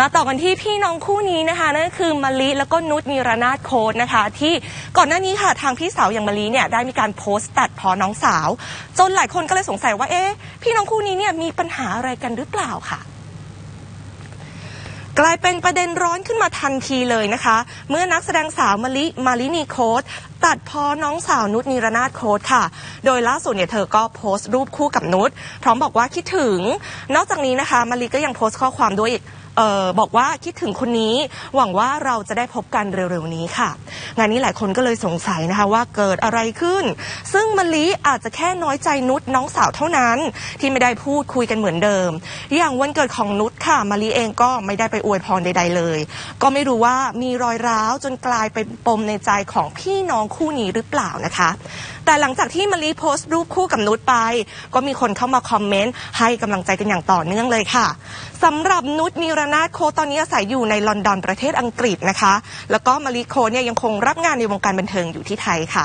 มาต่อกันที่พี่น้องคู่นี้นะคะนั่นคือมะลิแล้วก็นุชนิรนาถโค้ดนะคะ ที่ก่อนหน้านี้ค่ะทางพี่สาวอย่างมะลิเนี่ยได้มีการโพสต์ตัดพอน้องสาว จนหลายคนก็เลยสงสัยว่าเอ๊ะพี่น้องคู่นี้เนี่ยมีปัญหาอะไรกันหรือเปล่าค่ะกลายเป็นประเด็นร้อนขึ้นมาทันทีเลยนะคะ เมื่อนักแสดงสาวมะลิมาลินีโค้ดตัดพอน้องสาวนุชนิรนาถโค้ดค่ะ โดยล่าสุดเนี่ยเธอก็โพสต์รูปคู่กับนุชพร้อมบอกว่าคิดถึง นอกจากนี้นะคะมะลิก็ยังโพสต์ข้อความด้วย เออบอกว่าคิดถึงคนนี้หวังว่าเราจะได้พบกันเร็วๆนี้ค่ะ งานนี้หลายคนก็เลยสงสัยนะคะว่าเกิดอะไรขึ้น ซึ่งมะลิอาจจะแค่น้อยใจนุชน้องสาวเท่านั้น ที่ไม่ได้พูดคุยกันเหมือนเดิม อย่างวันเกิดของนุชค่ะมะลิเองก็ไม่ได้ไปอวยพรใด ๆ เลย ก็ไม่รู้ว่ามีรอยร้าวจนกลายเป็นปมในใจของพี่น้องคู่นี้หรือเปล่านะคะ แต่หลังจากที่มะลิโพสต์รูปคู่กับนุชไป ก็มีคนเข้ามาคอมเมนต์ให้กำลังใจกันอย่างต่อเนื่องเลยค่ะสำหรับนุชนิรนาถโคตอนนี้อาศัยอยู่ในลอนดอนประเทศอังกฤษนะคะ แล้วก็มาลิโคเนี่ยยังคงรับงานในวงการบันเทิงอยู่ที่ไทยค่ะ